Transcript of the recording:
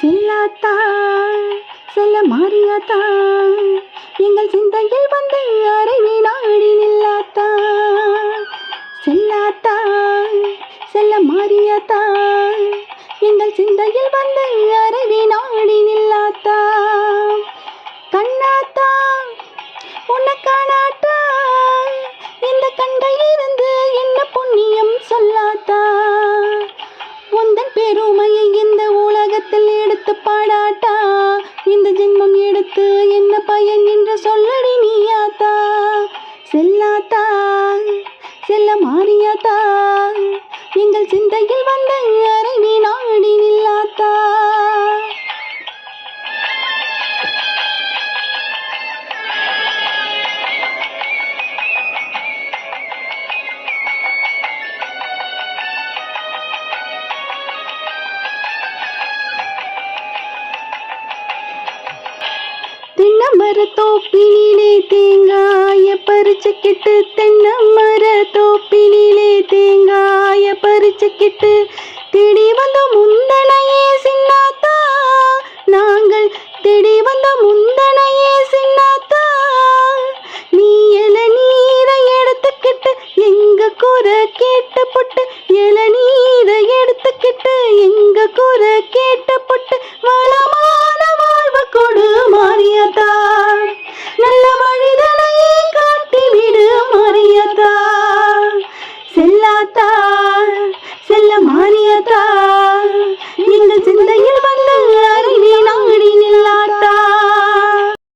செல்லாத்தா செல்ல மாறியாத்தா எங்கள் சிந்தையில் வந்து அறைவி நாடி நில்லாத்தா செல்லாத்தா செல்ல மாறியாத்தா எங்கள் சிந்தையில் வந்து அறைவி நாடி நில்லாத்தா பார்த்து பாடாட்டா. இந்த ஜென்மம் எடுத்து என்ன பயன் என்று சொல்லடி நீயாத்தா செல்லாத்தா. செல்ல மாறியாத்தா. எங்கள் சிந்தையில் வந்த மர தோப்பினிலே தேங்காய பறிச்சுக்கிட்டு தென்னமர தோப்பினிலே தேங்காய பறிச்சுக்கிட்டு தேடி வந்த முந்தனையே சின்னாத்தா நாங்கள் தேடி வந்த முந்தனையே சின்னாத்தா. நீ எல நீரை எடுத்துக்கிட்டு எங்க கூற கேட்டு புட்டு எல நீரை எடுத்து